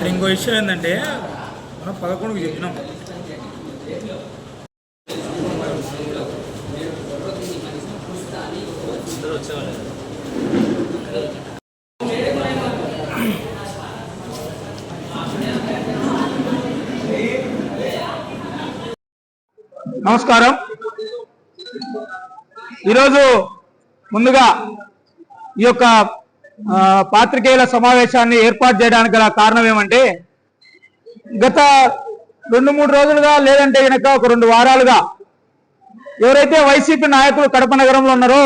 అక్కడ ఇంకో విషయం ఏంటంటే మనం పదకొండుకు చెప్పినాం. నమస్కారం. ఈరోజు ముందుగా ఈ యొక్క పాత్రికేయుల సమావేశాన్ని ఏర్పాటు చేయడానికి గల కారణం ఏమంటే గత రెండు మూడు రోజులుగా లేదంటే కనుక ఒక రెండు వారాలుగా ఎవరైతే వైసీపీ నాయకులు కడప నగరంలో ఉన్నారో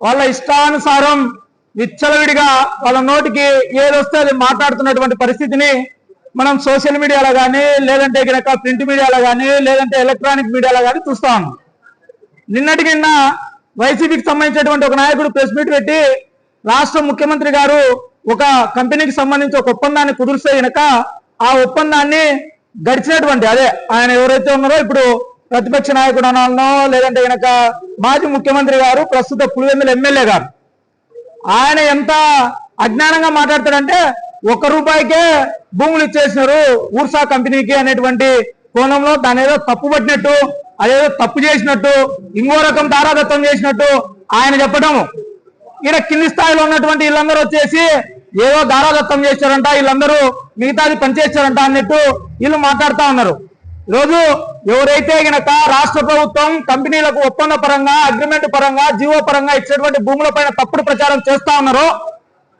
వాళ్ళ ఇష్టానుసారం విచ్చలవిడిగా వాళ్ళ నోటికి ఏదొస్తే అది మాట్లాడుతున్నటువంటి పరిస్థితిని మనం సోషల్ మీడియాలో కానీ లేదంటే కనుక ప్రింట్ మీడియాలో కానీ లేదంటే ఎలక్ట్రానిక్ మీడియాలో కానీ చూస్తా ఉన్నాం. నిన్నటికి నిన్న వైసీపీకి సంబంధించినటువంటి ఒక నాయకుడు ప్రెస్ మీట్ పెట్టి రాష్ట్ర ముఖ్యమంత్రి గారు ఒక కంపెనీకి సంబంధించి ఒక ఒప్పందాన్ని కుదిరిస్తే కనుక ఆ ఒప్పందాన్ని గడిచినటువంటి అదే ఆయన ఎవరైతే ఉన్నారో ఇప్పుడు ప్రతిపక్ష నాయకుడు అనాలనో లేదంటే కనుక మాజీ ముఖ్యమంత్రి గారు ప్రస్తుత పులివెందుల ఎమ్మెల్యే గారు ఆయన ఎంత అజ్ఞానంగా మాట్లాడతాడంటే ఒక్క రూపాయికే భూములు ఇచ్చేసినారు ఊర్సా కంపెనీకి అనేటువంటి కోణంలో దాని ఏదో తప్పు పట్టినట్టు అదేదో తప్పు చేసినట్టు ఇంకో రకం ధారాదత్వం చేసినట్టు ఆయన చెప్పడం ఈయన కింది స్థాయిలో ఉన్నటువంటి వీళ్ళందరూ వచ్చేసి ఏదో దారాదత్తం చేశారంట వీళ్ళందరూ మిగతాది పనిచేశారంట అన్నట్టు వీళ్ళు మాట్లాడుతా ఉన్నారు. ఈరోజు ఎవరైతే గనక రాష్ట్ర ప్రభుత్వం కంపెనీలకు ఒప్పంద పరంగా అగ్రిమెంట్ పరంగా జీవో పరంగా ఇచ్చినటువంటి భూముల పైన తప్పుడు ప్రచారం చేస్తా ఉన్నారో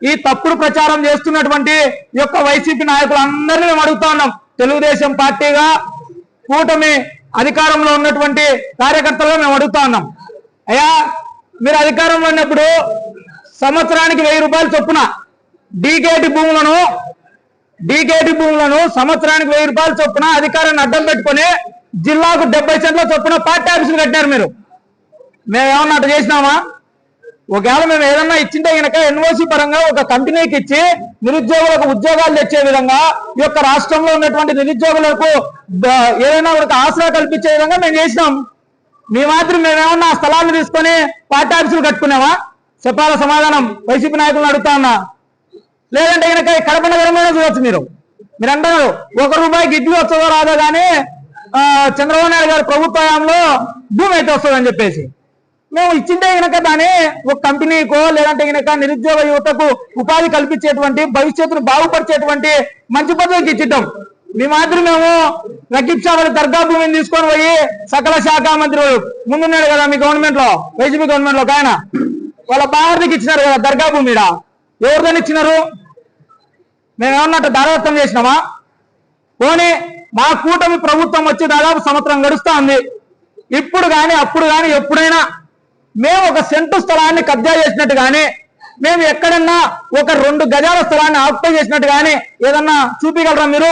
ఈ తప్పుడు ప్రచారం చేస్తున్నటువంటి యొక్క వైసీపీ నాయకులందరినీ మేము అడుగుతా ఉన్నాం. తెలుగుదేశం పార్టీగా కూటమి అధికారంలో ఉన్నటువంటి కార్యకర్తలుగా మేము అడుగుతా ఉన్నాం. అయ్యా మీరు అధికారంలో ఉన్నప్పుడు సంవత్సరానికి వెయ్యి రూపాయలు చొప్పున డీకేటి భూములను డీకేటి భూములను సంవత్సరానికి వెయ్యి రూపాయలు చొప్పున అధికారాన్ని అడ్డం పెట్టుకొని జిల్లాకు డెబ్బై సెంట్ల చొప్పున పార్టీ ఆఫీసులు కట్టారు మీరు. మేము ఏమన్నా అట్లా చేసినామా? ఒకవేళ మేము ఏదన్నా ఇచ్చింటే గనక ఎన్ఓసి పరంగా ఒక కంపెనీకి ఇచ్చి నిరుద్యోగులకు ఉద్యోగాలు తెచ్చే విధంగా ఈ యొక్క రాష్ట్రంలో ఉన్నటువంటి నిరుద్యోగులకు ఏదైనా ఒక ఆసరా కల్పించే విధంగా మేము చేసినాం. మీ మాత్రం మేమేమన్నా ఆ స్థలాన్ని తీసుకొని పార్టీ ఆఫీసులు కట్టుకున్నామా? చెప్పాల సమాధానం వైసీపీ నాయకులను అడుగుతా ఉన్నా. లేదంటే కనుక కడప నగరంలోనే చూడొచ్చు మీరు. మీరు అంటారు ఒక రూపాయికి ఇడ్లీ వస్తుందో రాదో కానీ చంద్రబాబు నాయుడు గారి ప్రభుత్వంలో భూమి అయితే వస్తుందని చెప్పేసి. మేము ఇచ్చింటే గనక దాన్ని ఒక కంపెనీకో లేదంటే గనక నిరుద్యోగ యువతకు ఉపాధి కల్పించేటువంటి భవిష్యత్తును బాగుపరిచేటువంటి మంచి పద్ధతికి ఇచ్చిద్దాం. మీ మాత్రం మేము రకీబ్ షా వాళ్ళ దర్గా భూమిని తీసుకొని పోయి సకల శాఖ మంత్రి ముందున్నాడు కదా మీ గవర్నమెంట్లో వైసీపీ గవర్నమెంట్లో ఆయన. వాళ్ళ బావర్నికి ఇచ్చినారు కదా దర్గా భూమి ఎవరిదని ఇచ్చినారు? మేము ఏమన్నట్టు దారదత్తం చేసినామా? పోనీ మా కూటమి ప్రభుత్వం వచ్చి దాదాపు సంవత్సరం గడుస్తా ఉంది. ఇప్పుడు కానీ అప్పుడు కానీ ఎప్పుడైనా మేము ఒక సెంటు స్థలాన్ని కబ్జా చేసినట్టు కానీ మేము ఎక్కడన్నా ఒక రెండు గజాల స్థలాన్ని ఆక్యుపై చేసినట్టు కానీ ఏదన్నా చూపించగలరా మీరు?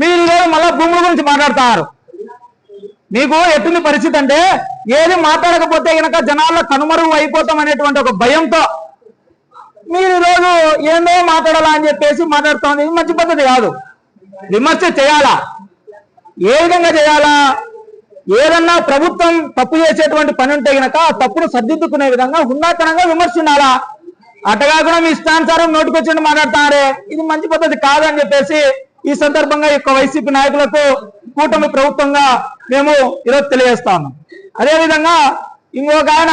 మీరు ఈరోజు మళ్ళా భూముల గురించి మాట్లాడుతున్నారు నీకు ఎట్టుంది పరిస్థితి అంటే ఏది మాట్లాడకపోతే గనక జనాల్లో కనుమరుగు అయిపోతాం అనేటువంటి ఒక భయంతో మీరు ఈరోజు ఏందో మాట్లాడాలా అని చెప్పేసి మాట్లాడుతుంది. ఇది మంచి పద్ధతి కాదు. విమర్శ చేయాలా? ఏ విధంగా చేయాలా? ఏదన్నా ప్రభుత్వం తప్పు చేసేటువంటి పని ఉంటే గనక ఆ తప్పును సర్దిద్దుకునే విధంగా ఉన్నతనంగా విమర్శ ఉండాలా? అటగాకుండా మీ ఇష్టానుసారం నోటికొచ్చి మాట్లాడతారే. ఇది మంచి పద్ధతి కాదని చెప్పేసి ఈ సందర్భంగా యొక్క వైసీపీ నాయకులకు కూటమి ప్రభుత్వంగా మేము ఈరోజు తెలియజేస్తాము. అదేవిధంగా ఇంకొక ఆయన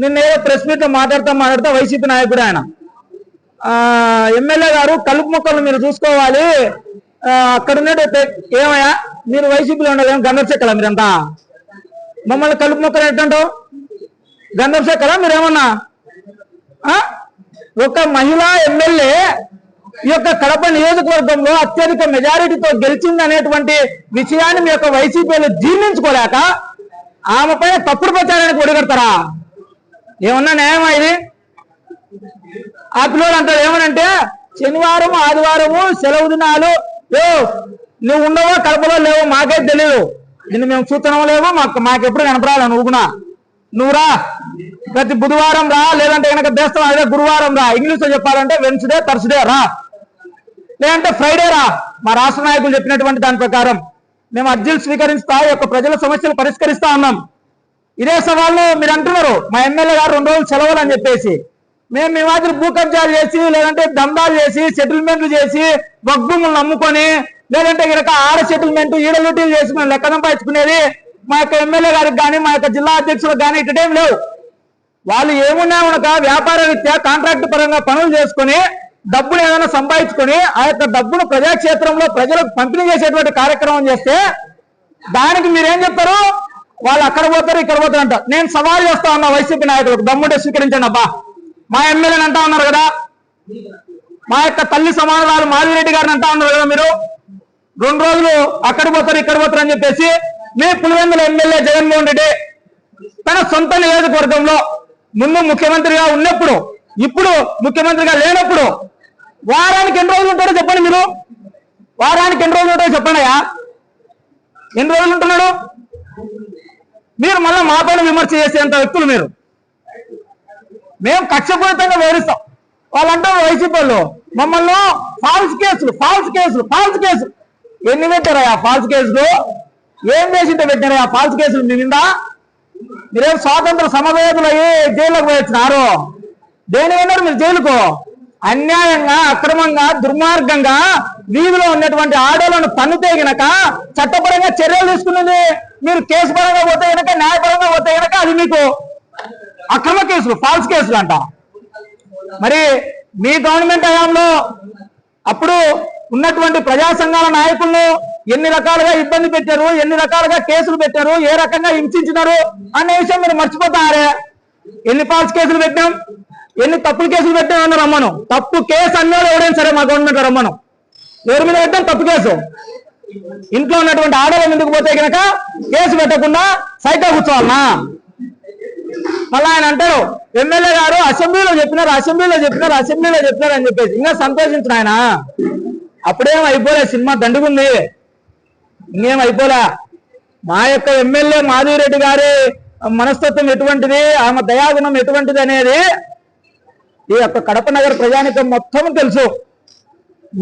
నిన్న ఏదో ప్రెస్ మీట్లో మాట్లాడుతూ మాట్లాడుతూ వైసీపీ నాయకుడు ఆయన. ఎమ్మెల్యే గారు కలుపు మొక్కలు మీరు చూసుకోవాలి. అక్కడ ఉన్నట్టు ఏమయ్యా? మీరు వైసీపీలో ఉండదు గంధర్శక్కల మీరంతా. మమ్మల్ని కలుపు మొక్కలు ఎట్టంటావు గంధర్శక్కల మీరేమన్నా? ఒక మహిళా ఎమ్మెల్యే ఈ యొక్క కడప నియోజకవర్గంలో అత్యధిక మెజారిటీతో గెలిచింది అనేటువంటి విషయాన్ని మీ యొక్క వైసీపీలు జీర్ణించుకోలేక ఆమె పైన తప్పుడు ప్రచారానికి ఒడిగడతారా? ఏమన్నా న్యాయమా ఇది? ఆ పిల్లలు అంటారు ఏమనంటే శనివారం ఆదివారము సెలవు దినాలు ఏ నువ్వు ఉండవో కడపలో లేవో మాకే తెలియదు నిన్ను మేము చూస్తున్నాం లేవో మాకు మాకెప్పుడు కనపడాలి నువ్వు నువ్వురా నువ్వు రా. ప్రతి బుధవారం రా లేదంటే కనుక దేశం అదే గురువారం రా. ఇంగ్లీష్లో చెప్పాలంటే వెన్స్డే థర్స్డే రా. లేదంటే ఫ్రైడే రా. మా రాష్ట్ర నాయకులు చెప్పినటువంటి దాని ప్రకారం మేము అర్జీలు స్వీకరిస్తా యొక్క ప్రజల సమస్యలు పరిష్కరిస్తా ఉన్నాం ఇదే సవాళ్ళు మీరు అంటున్నారు మా ఎమ్మెల్యే గారు రెండు రోజులు సెలవులు అని చెప్పేసి. మేము మీ మాదిరి భూ కబ్జాలు చేసి లేదంటే దందాలు చేసి సెటిల్మెంట్లు చేసి వగ్గుములు నమ్ముకొని లేదంటే కనుక ఆడ సెటిల్మెంట్ ఈడలూటీలు చేసి మేము లెక్క సంపాదించుకునేది మా యొక్క ఎమ్మెల్యే గారికి కానీ మా యొక్క జిల్లా అధ్యక్షులకు కానీ ఇటేం లేవు. వాళ్ళు ఏమున్నా ఉండక వ్యాపార రీత్యా కాంట్రాక్ట్ పరంగా పనులు చేసుకొని డబ్బులు ఏదైనా సంపాదించుకొని ఆ యొక్క డబ్బును ప్రజాక్షేత్రంలో ప్రజలకు పంపిణీ చేసేటువంటి కార్యక్రమం చేస్తే దానికి మీరేం చెప్తారు? వాళ్ళు అక్కడ పోతారు ఇక్కడ పోతారు అంట నేను సవాల్ చేస్తా ఉన్నా వైసీపీ నాయకులకు దమ్ముంటే స్వీకరించండి అబ్బా. మా ఎమ్మెల్యేని అంటా ఉన్నారు కదా. మా యొక్క తల్లి సమాధానాలు మాధవిరెడ్డి గారిని అంటా ఉన్నారు కదా మీరు. రెండు రోజులు అక్కడ పోతారు ఇక్కడ పోతారు అని చెప్పేసి మీ పులివెందుల ఎమ్మెల్యే జగన్మోహన్ రెడ్డి తన సొంత నియోజకవర్గంలో ముందు ముఖ్యమంత్రిగా ఉన్నప్పుడు ఇప్పుడు ముఖ్యమంత్రిగా లేనప్పుడు వారానికి ఎన్ని రోజులు ఉంటారో చెప్పండి మీరు? వారానికి ఎన్ని రోజులు ఉంటాడో చెప్పండి అయ్యా. ఎన్ని రోజులు ఉంటున్నాడు? మీరు మళ్ళీ మా పైన విమర్శ చేసేంత వ్యక్తులు మీరు. మేము కక్షపూరితంగా వివరిస్తాం. వాళ్ళంటే వైసీపీ వాళ్ళు. మమ్మల్ని ఫాల్స్ కేసులు ఫాల్స్ కేసులు ఫాల్స్ కేసులు. ఎన్ని పెట్టారా ఫాల్స్ కేసులు? ఏం చేసింటే పెట్టారా ఫాల్స్ కేసులు? మీ నిండా? మీరేం స్వాతంత్ర సమవేదులు అయ్యి జైలుకు పోయొచ్చినారు? దేని వెళ్ళారు మీరు జైలుకు? అన్యాయంగా అక్రమంగా దుర్మార్గంగా వీధిలో ఉన్నటువంటి ఆడోళ్ళను తన్నుతే గనక చట్టపరంగా చర్యలు తీసుకున్నది. మీరు కేసు పరంగా పోతే గనక న్యాయపరంగా పోతే గనక అది మీకు అక్రమ కేసులు ఫాల్స్ కేసులు అంట. మరి మీ గవర్నమెంట్ హయాంలో అప్పుడు ఉన్నటువంటి ప్రజా సంఘాల నాయకులను ఎన్ని రకాలుగా ఇబ్బంది పెట్టారు ఎన్ని రకాలుగా కేసులు పెట్టారు ఏ రకంగా హింసించినారు అనే విషయం మీరు మర్చిపోతారే. ఎన్ని ఫాల్స్ కేసులు పెట్టాం ఎన్ని తప్పులు కేసులు పెట్టాం అన్న రమ్మను. తప్పు కేసు అన్నాడు ఎవరైనా సరే మా గవర్నమెంట్ రమ్మను. ఎవరి మీద పెట్టాం? తప్పు కేసు. ఇంట్లో ఉన్నటువంటి ఆడవాళ్ళ ఎందుకు పోతే కనుక కేసు పెట్టకుండా సైట్లో కూర్చోవాలన్నా మళ్ళీ ఆయన అంటారు ఎమ్మెల్యే గారు అసెంబ్లీలో చెప్పినారు అసెంబ్లీలో చెప్పినారు అసెంబ్లీలో చెప్పినారు అని చెప్పేసి. ఇంకా సంతోషించిన ఆయన. అప్పుడేం అయిపోలే సినిమా దండుకుంది. ఇంకేం అయిపోలే. మా యొక్క ఎమ్మెల్యే మాధవిరెడ్డి గారి మనస్తత్వం ఎటువంటిది? ఆమె దయాగుణం ఎటువంటిది అనేది ఈ యొక్క కడప నగర ప్రజానికం మొత్తం తెలుసు.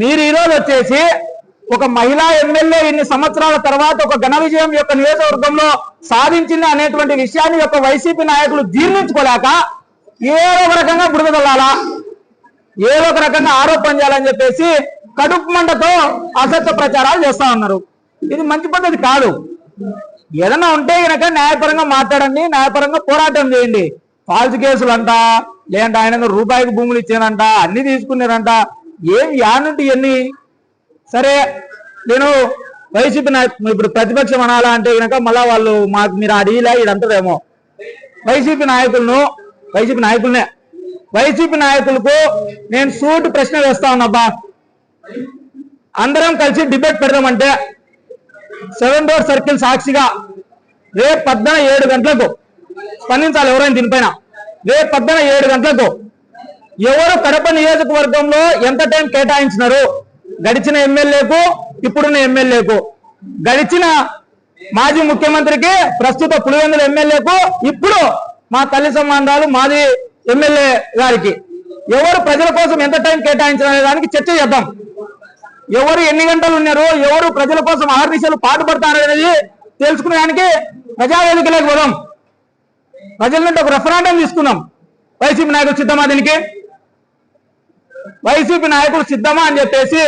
మీరు ఈరోజు వచ్చేసి ఒక మహిళా ఎమ్మెల్యే ఇన్ని సంవత్సరాల తర్వాత ఒక ఘన విజయం యొక్క నియోజకవర్గంలో సాధించింది అనేటువంటి విషయాన్ని యొక్క వైసీపీ నాయకులు జీర్ణించుకోలేక ఏదో ఒక రకంగా బుడదల్లాలా ఏదో ఒక రకంగా ఆరోపణ చేయాలని చెప్పేసి కడుపు మండతో అసత్య ప్రచారాలు చేస్తా ఉన్నారు. ఇది మంచి పద్ధతి కాదు. ఏదైనా ఉంటే గనక న్యాయపరంగా మాట్లాడండి న్యాయపరంగా పోరాటం చేయండి. ఫాల్స్ కేసులు అంట లేదంటే ఆయన రూపాయికి భూములు ఇచ్చానంట అన్ని తీసుకున్నారంట ఏం యానుంటి ఎన్ని సరే నేను వైసీపీ నాయకు ఇప్పుడు ప్రతిపక్షం అనాలా అంటే కనుక మళ్ళా వాళ్ళు మాకు మీరు అడిగిలా ఇదంటారేమో వైసీపీ నాయకులను వైసీపీ నాయకులనే. వైసీపీ నాయకులకు నేను సూటి ప్రశ్న వేస్తా ఉన్నబ్బా అందరం కలిసి డిబేట్ పెడదామంటే సెవెన్ డోర్ సర్కిల్ సాక్షిగా రేపు పద్దన ఏడు గంటలకు స్పందించాలి ఎవరైనా దీనిపైన. రేపు పద్దన ఏడు గంటలకు ఎవరు కడప నియోజకవర్గంలో ఎంత టైం కేటాయించినారు? గడిచిన ఎమ్మెల్యేకు ఇప్పుడున్న ఎమ్మెల్యేకు. గడిచిన మాజీ ముఖ్యమంత్రికి ప్రస్తుత పులివెందుల ఎమ్మెల్యేకు ఇప్పుడు మా తల్లి సంబంధాలు మాజీ ఎమ్మెల్యే గారికి. ఎవరు ప్రజల కోసం ఎంత టైం కేటాయించిన దానికి చర్చ చేద్దాం. ఎవరు ఎన్ని గంటలు ఉన్నారు? ఎవరు ప్రజల కోసం ఆర్నిశలు పాటుపడతారు అనేది తెలుసుకునేదానికి ప్రజావేదికలోకి పోదాం. ప్రజల నుండి ఒక రెఫరాండం తీసుకున్నాం వైసీపీ నాయకుడు సిద్ధమా దీనికి? వైసీపీ నాయకుడు సిద్ధమా అని చెప్పేసి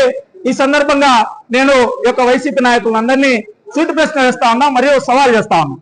ఈ సందర్భంగా నేను యొక్క వైసీపీ నాయకులందరినీ సీటు ప్రశ్న వేస్తా ఉన్నా మరియు సవాల్ చేస్తా ఉన్నా.